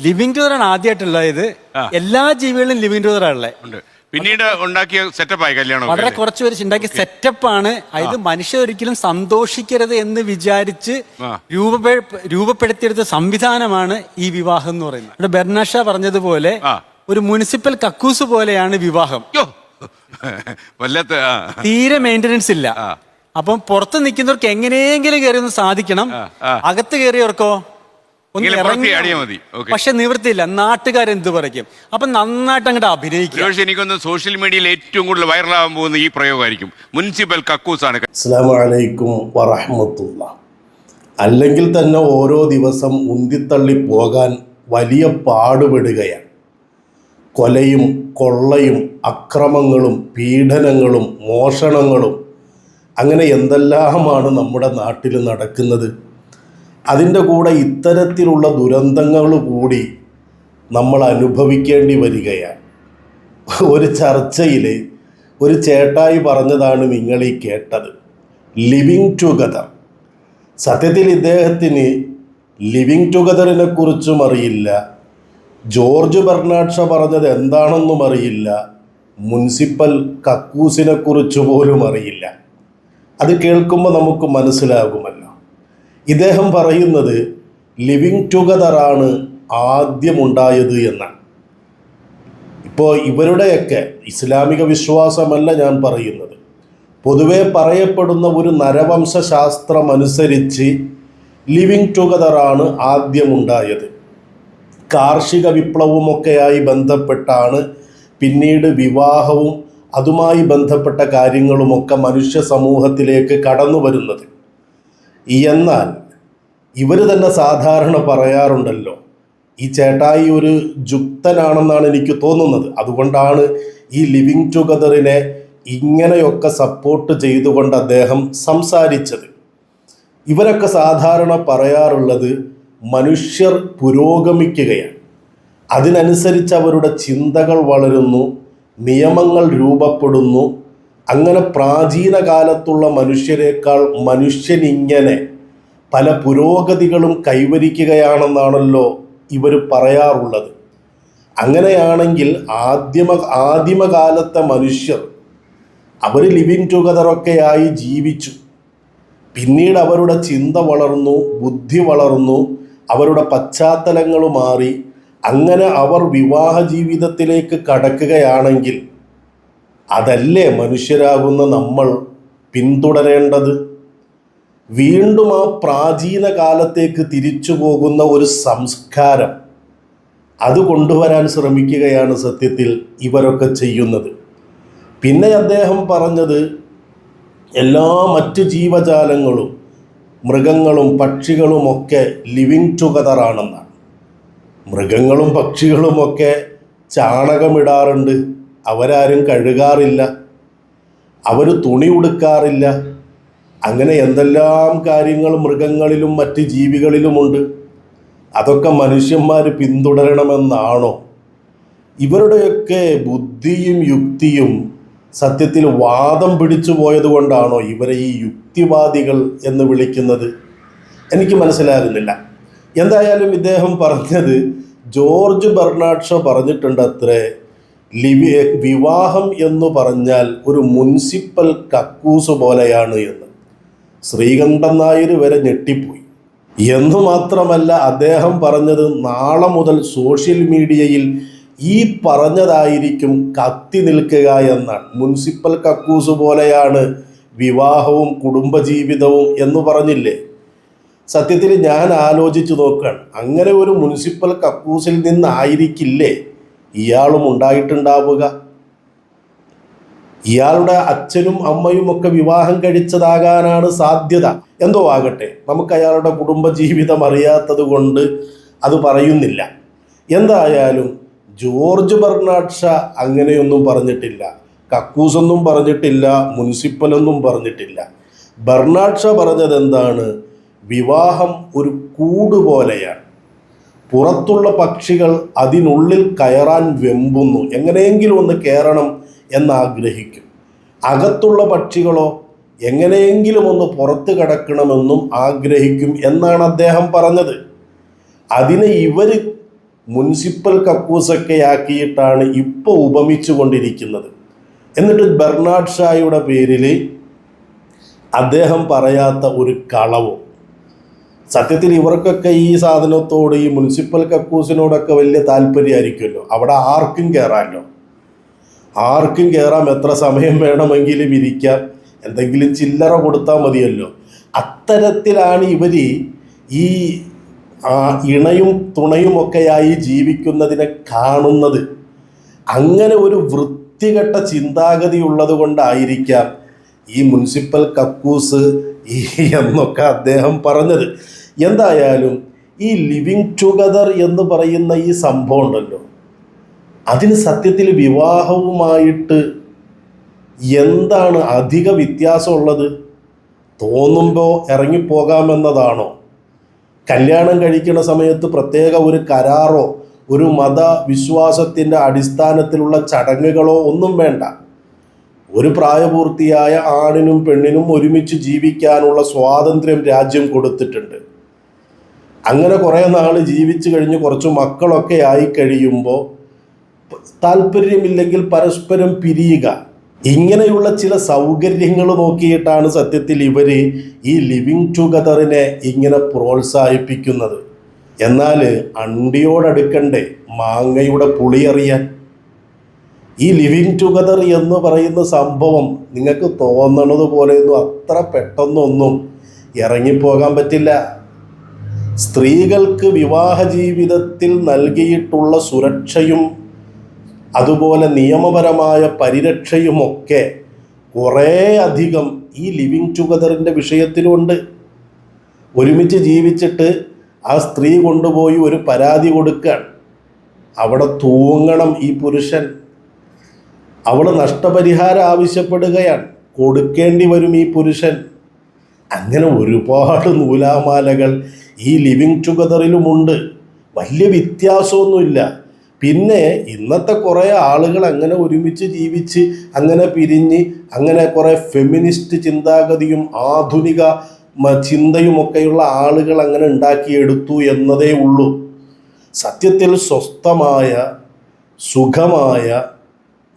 Living ടുഗറാണ് ആദ്യമായിട്ടുള്ളത് എല്ലാ ജീവികളിലും living ടുഗറാണുള്ളത് ആണല്ലേ പിന്നീട് ഉണ്ടാക്കിയ സെറ്റപ്പായി കല്യാണം വളരെ കുറച്ച് പേര് ഉണ്ടാക്കിയ സെറ്റപ്പാണ്. അതായത് മനുഷ്യർ ഒരിക്കലും സന്തോഷിക്കരുത് എന്ന് വിചാരിച്ച് രൂപ രൂപപ്പെ- രൂപപ്പെടുത്തിയെടുത്ത സംവിധാനമാണ് ഈ വിവാഹം എന്ന് പറയുന്നത്. ഇവിടെ ബെർണാഷ പറഞ്ഞതുപോലെ ഒരു മുനിസിപ്പൽ കക്കൂസ് പോലെയാണ് വിവാഹം. വല്ലാത്ത തീരെ മെയിന്റനൻസ് ഇല്ല. അപ്പം പുറത്ത് നിൽക്കുന്നവർക്ക് എങ്ങനെയെങ്കിലും കയറി ഒന്ന് സാധിക്കണം. അകത്ത് കയറിയവർക്കോ? പക്ഷെ നിവൃത്തിയില്ല. നാട്ടുകാരെന്ത് പറയും അപ്പൊ നന്നായിട്ട് അങ്ങോട്ട് അഭിനയിക്കും പക്ഷേ എനിക്കൊന്ന് സോഷ്യൽ മീഡിയയിൽ ഏറ്റവും കൂടുതൽ വൈറലാകാൻ പോകുന്ന ഈ പ്രയോഗമായിരിക്കും. മുനിസിപ്പൽ കക്കൂസ് ആണ് വലൈക്കും വറഹമത്തുള്ള. അല്ലെങ്കിൽ തന്നെ ഓരോ ദിവസം ഉന്തിത്തള്ളി പോകാൻ വലിയ പാടുപെടുകയാണ്. കൊലയും കൊള്ളയും അക്രമങ്ങളും പീഡനങ്ങളും മോഷണങ്ങളും അങ്ങനെ എന്തെല്ലാമാണ് നമ്മുടെ നാട്ടിൽ നടക്കുന്നത്? അതിന്റെ കൂടെ ഇത്തരത്തിലുള്ള ദുരന്തങ്ങൾ കൂടി നമ്മൾ അനുഭവിക്കേണ്ടി വരികയാണ്. ഒരു ചർച്ചയിൽ ഒരു ചേട്ടായി പറഞ്ഞതാണ് നിങ്ങൾ ഈ കേട്ടത്. ലിവിങ് ടുഗദർ സത്യത്തിൽ ഇദ്ദേഹത്തിന് ലിവിങ് ടുഗദറിനെ കുറിച്ചും അറിയില്ല. ജോർജ് ബെർണാഡ്ഷ പറഞ്ഞത് എന്താണെന്നും അറിയില്ല. മുനിസിപ്പൽ കക്കൂസിനെ കുറിച്ച് പോലും അറിയില്ല. അത് കേൾക്കുമ്പോൾ നമുക്ക് മനസ്സിലാകുമല്ലോ. ഇദ്ദേഹം പറയുന്നത് ലിവിങ് ടുഗദറാണ് ആദ്യമുണ്ടായത് എന്നാണ് ഇപ്പോൾ ഇവരുടെയൊക്കെ ഇസ്ലാമിക വിശ്വാസമല്ല ഞാൻ പറയുന്നത്. പൊതുവെ പറയപ്പെടുന്ന ഒരു നരവംശാസ്ത്രമനുസരിച്ച് ലിവിങ് ടുഗദറാണ് ആദ്യമുണ്ടായത്. കാർഷിക വിപ്ലവമൊക്കെയായി ബന്ധപ്പെട്ടാണ് പിന്നീട് വിവാഹവും അതുമായി ബന്ധപ്പെട്ട കാര്യങ്ങളുമൊക്കെ മനുഷ്യ സമൂഹത്തിലേക്ക് കടന്നു വരുന്നത് എന്നാൽ ഇവർ തന്നെ സാധാരണ പറയാറുണ്ടല്ലോ ഈ ചേട്ടായി ഒരു ജുക്തനാണെന്നാണ് എനിക്ക് തോന്നുന്നത്. അതുകൊണ്ടാണ് ഈ ലിവിങ് ടുഗദറിനെ ഇങ്ങനെയൊക്കെ സപ്പോർട്ട് ചെയ്തുകൊണ്ട് അദ്ദേഹം സംസാരിച്ചത്. ഇവരൊക്കെ സാധാരണ പറയാറുള്ളത് മനുഷ്യർ പുരോഗമിക്കുകയാണ്. അതിനനുസരിച്ച് അവരുടെ ചിന്തകൾ വളരുന്നു നിയമങ്ങൾ രൂപപ്പെടുന്നു അങ്ങനെ പ്രാചീന കാലത്തുള്ള മനുഷ്യരെക്കാൾ മനുഷ്യനിങ്ങനെ പല പുരോഗതികളും കൈവരിക്കുകയാണെന്നാണല്ലോ ഇവർ പറയാറുള്ളത്. അങ്ങനെയാണെങ്കിൽ ആദ്യമ ആദിമകാലത്തെ മനുഷ്യർ അവർ ലിവിങ് ടുഗദറൊക്കെയായി ജീവിച്ചു. പിന്നീട് അവരുടെ ചിന്ത വളർന്നു ബുദ്ധി വളർന്നു അവരുടെ പശ്ചാത്തലങ്ങൾ മാറി. അങ്ങനെ അവർ വിവാഹ ജീവിതത്തിലേക്ക് കടക്കുകയാണെങ്കിൽ അതല്ലേ മനുഷ്യരാകുന്ന നമ്മൾ പിന്തുടരേണ്ടത്? വീണ്ടും ആ പ്രാചീന കാലത്തേക്ക് തിരിച്ചു പോകുന്ന ഒരു സംസ്കാരം അത് കൊണ്ടുവരാൻ ശ്രമിക്കുകയാണ് സത്യത്തിൽ ഇവരൊക്കെ ചെയ്യുന്നത്. പിന്നെ അദ്ദേഹം പറഞ്ഞത് എല്ലാ മറ്റു ജീവജാലങ്ങളും മൃഗങ്ങളും പക്ഷികളുമൊക്കെ ലിവിങ് ടുഗദറാണെന്നാണ് മൃഗങ്ങളും പക്ഷികളുമൊക്കെ ചാണകമിടാറുണ്ട്. അവരാരും കഴുകാറില്ല. അവർ തുണി ഉടുക്കാറില്ല. അങ്ങനെ എന്തെല്ലാം കാര്യങ്ങൾ മൃഗങ്ങളിലും മറ്റ് ജീവികളിലുമുണ്ട്. അതൊക്കെ മനുഷ്യന്മാർ പിന്തുടരണമെന്നാണോ? ഇവരുടെയൊക്കെ ബുദ്ധിയും യുക്തിയും സത്യത്തിൽ വാദം പിടിച്ചു പോയതുകൊണ്ടാണോ ഇവരെ ഈ യുക്തിവാദികൾ എന്ന് വിളിക്കുന്നത്? എനിക്ക് മനസ്സിലാകുന്നില്ല. എന്തായാലും ഇദ്ദേഹം പറഞ്ഞത് ജോർജ് ബെർണാഡ് ഷോ പറഞ്ഞിട്ടുണ്ട് അത്രേ വിവാഹം എന്ന് പറഞ്ഞാൽ ഒരു മുനിസിപ്പൽ കക്കൂസ് പോലെയാണ് എന്ന്. ശ്രീകണ്ഠൻ നായർ വരെ ഞെട്ടിപ്പോയി. എന്ന് മാത്രമല്ല അദ്ദേഹം പറഞ്ഞത് നാളെ മുതൽ സോഷ്യൽ മീഡിയയിൽ ഈ പറഞ്ഞതായിരിക്കും കത്തി നിൽക്കുക എന്നാണ്. മുനിസിപ്പൽ കക്കൂസ് പോലെയാണ് വിവാഹവും കുടുംബജീവിതവും എന്ന് പറഞ്ഞില്ലേ? സത്യത്തിൽ ഞാൻ ആലോചിച്ചു നോക്കുകയാണ്. അങ്ങനെ ഒരു മുനിസിപ്പൽ കക്കൂസിൽ നിന്നായിരിക്കില്ലേ ഇയാളും ഉണ്ടായിട്ടുണ്ടാവുക. ഇയാളുടെ അച്ഛനും അമ്മയും ഒക്കെ വിവാഹം കഴിച്ചതാകാനാണ് സാധ്യത. എന്തോ ആകട്ടെ നമുക്ക് അയാളുടെ കുടുംബജീവിതം അറിയാത്തത് കൊണ്ട് അത് പറയുന്നില്ല. എന്തായാലും ജോർജ് ബർണാഡ്ഷ അങ്ങനെയൊന്നും പറഞ്ഞിട്ടില്ല. കക്കൂസൊന്നും പറഞ്ഞിട്ടില്ല മുനിസിപ്പലൊന്നും പറഞ്ഞിട്ടില്ല. ബർണാഡ്ഷ ഷാ എന്താണ് വിവാഹം ഒരു കൂട് പോലെയാണ് പുറത്തുള്ള പക്ഷികൾ അതിനുള്ളിൽ കയറാൻ വെമ്പുന്നു. എങ്ങനെയെങ്കിലും ഒന്ന് കയറണം എന്നാഗ്രഹിക്കും. അകത്തുള്ള പക്ഷികളോ എങ്ങനെയെങ്കിലും ഒന്ന് പുറത്ത് കിടക്കണമെന്നും ആഗ്രഹിക്കും എന്നാണ് അദ്ദേഹം പറഞ്ഞത്. അതിനെ ഇവർ മുനിസിപ്പൽ കക്കൂസൊക്കെ ആക്കിയിട്ടാണ് ഇപ്പോൾ ഉപമിച്ചു കൊണ്ടിരിക്കുന്നത് എന്നിട്ട് ബെർണാഡ് ഷായുടെ പേരിൽ അദ്ദേഹം പറയാത്ത ഒരു കളവും സത്യത്തിൽ ഇവർക്കൊക്കെ ഈ സാധനത്തോട് ഈ മുനിസിപ്പൽ കക്കൂസിനോടൊക്കെ വലിയ താല്പര്യമായിരിക്കുമല്ലോ. അവിടെ ആർക്കും കയറാമല്ലോ ആർക്കും കയറാം എത്ര സമയം വേണമെങ്കിലും ഇരിക്കാം. എന്തെങ്കിലും ചില്ലറ കൊടുത്താൽ മതിയല്ലോ. അത്തരത്തിലാണ് ഇവർ ഈ ഇണയും തുണയുമൊക്കെയായി ജീവിക്കുന്നതിനെ കാണുന്നത്. അങ്ങനെ ഒരു വൃത്തികെട്ട ചിന്താഗതി ഉള്ളത് കൊണ്ടായിരിക്കാം ഈ മുനിസിപ്പൽ കക്കൂസ് ഈ എന്നൊക്കെ അദ്ദേഹം പറഞ്ഞത്. എന്തായാലും ഈ ലിവിങ് ടുഗദർ എന്ന് പറയുന്ന ഈ സംഭവം ഉണ്ടല്ലോ. അതിന് സത്യത്തിൽ വിവാഹവുമായിട്ട് എന്താണ് അധിക വ്യത്യാസമുള്ളത് തോന്നുമ്പോൾ ഇറങ്ങിപ്പോകാമെന്നതാണോ? കല്യാണം കഴിക്കുന്ന സമയത്ത് പ്രത്യേക ഒരു കരാറോ ഒരു മതവിശ്വാസത്തിന്റെ അടിസ്ഥാനത്തിലുള്ള ചടങ്ങുകളോ ഒന്നും വേണ്ട. ഒരു പ്രായപൂർത്തിയായ ആണിനും പെണ്ണിനും ഒരുമിച്ച് ജീവിക്കാനുള്ള സ്വാതന്ത്ര്യം രാജ്യം കൊടുത്തിട്ടുണ്ട്. അങ്ങനെ കുറേ നാൾ ജീവിച്ചു കഴിഞ്ഞ് കുറച്ച് മക്കളൊക്കെ ആയി കഴിയുമ്പോൾ താല്പര്യമില്ലെങ്കിൽ പരസ്പരം പിരിയുക. ഇങ്ങനെയുള്ള ചില സൗകര്യങ്ങൾ നോക്കിയിട്ടാണ് സത്യത്തിൽ ഇവർ ഈ ലിവിങ് ടുഗദറിനെ ഇങ്ങനെ പ്രോത്സാഹിപ്പിക്കുന്നത്. എന്നാൽ അണ്ടിയോടടുക്കണ്ടേ മാങ്ങയുടെ പുളി അറിയാൻ ഈ ലിവിങ് ടുഗദർ എന്ന് പറയുന്ന സംഭവം നിങ്ങൾക്ക് തോന്നണത് പോലെയൊന്നും അത്ര പെട്ടെന്നൊന്നും ഇറങ്ങിപ്പോകാൻ പറ്റില്ല. സ്ത്രീകൾക്ക് വിവാഹ ജീവിതത്തിൽ നൽകിയിട്ടുള്ള സുരക്ഷയും അതുപോലെ നിയമപരമായ പരിരക്ഷയുമൊക്കെ കുറേ അധികം ഈ ലിവിങ് ടുഗദറിന്റെ വിഷയത്തിലുണ്ട്. ഒരുമിച്ച് ജീവിച്ചിട്ട് ആ സ്ത്രീ കൊണ്ടുപോയി ഒരു പരാതി കൊടുക്കാൻ അവിടെ തൂങ്ങണം ഈ പുരുഷൻ. അവൾ നഷ്ടപരിഹാരം ആവശ്യപ്പെടുകയാണ്. കൊടുക്കേണ്ടി വരും ഈ പുരുഷൻ. അങ്ങനെ ഒരുപാട് നൂലാമാലകൾ ഈ ലിവിങ് ടുഗദറിലുമുണ്ട് വലിയ വ്യത്യാസമൊന്നുമില്ല. പിന്നെ ഇന്നത്തെ കുറേ ആളുകൾ അങ്ങനെ ഒരുമിച്ച് ജീവിച്ച് അങ്ങനെ പിരിഞ്ഞ് അങ്ങനെ കുറേ ഫെമിനിസ്റ്റ് ചിന്താഗതിയും ആധുനിക ചിന്തയുമൊക്കെയുള്ള ആളുകൾ അങ്ങനെ ഉണ്ടാക്കിയെടുത്തു എന്നതേ ഉള്ളൂ. സത്യത്തിൽ സ്വസ്ഥമായ സുഖമായ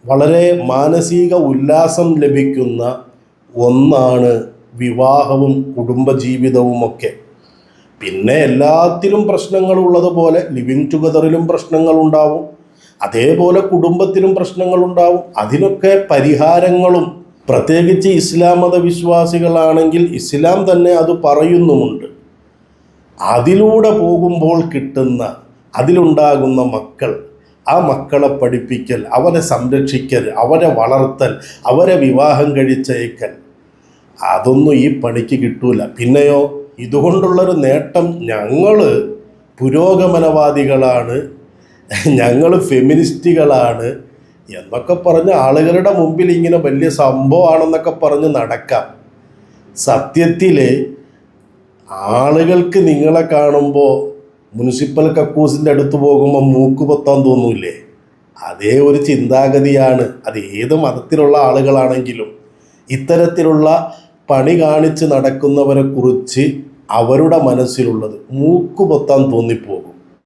വളരെ മാനസിക ഉല്ലാസം ലഭിക്കുന്ന ഒന്നാണ് വിവാഹവും കുടുംബജീവിതവുമൊക്കെ. പിന്നെ എല്ലാത്തിലും പ്രശ്നങ്ങളുള്ളതുപോലെ ലിവിങ് ടുഗദറിലും പ്രശ്നങ്ങളുണ്ടാവും. അതേപോലെ കുടുംബത്തിലും പ്രശ്നങ്ങളുണ്ടാവും. അതിനൊക്കെ പരിഹാരങ്ങളും പ്രത്യേകിച്ച് ഇസ്ലാം മത വിശ്വാസികളാണെങ്കിൽ ഇസ്ലാം തന്നെ അത് പറയുന്നുമുണ്ട്. അതിലൂടെ പോകുമ്പോൾ കിട്ടുന്ന അതിലുണ്ടാകുന്ന മക്കൾ ആ മക്കളെ പഠിപ്പിക്കൽ അവരെ സംരക്ഷിക്കൽ അവരെ വളർത്തൽ അവരെ വിവാഹം കഴിച്ചയക്കൽ. അതൊന്നും ഈ പണിക്ക് കിട്ടൂല. പിന്നെയോ ഇതുകൊണ്ടുള്ളൊരു നേട്ടം ഞങ്ങൾ പുരോഗമനവാദികളാണ് ഞങ്ങൾ ഫെമിനിസ്റ്റുകളാണ് എന്നൊക്കെ പറഞ്ഞ് ആളുകളുടെ മുമ്പിൽ ഇങ്ങനെ വലിയ സംഭവമാണെന്നൊക്കെ പറഞ്ഞ് നടക്കാം. സത്യത്തിൽ ആളുകൾക്ക് നിങ്ങളെ കാണുമ്പോൾ മുനിസിപ്പൽ കക്കൂസിന്റെ അടുത്ത് പോകുമ്പോൾ മൂക്ക് പൊത്താൻ തോന്നൂലേ അതേ ഒരു ചിന്താഗതിയാണ്. അത് ഏത് മതത്തിലുള്ള ആളുകളാണെങ്കിലും ഇത്തരത്തിലുള്ള പണി കാണിച്ച് നടക്കുന്നവരെ കുറിച്ച് അവരുടെ മനസ്സിലുള്ളത് മൂക്ക് പൊത്താൻ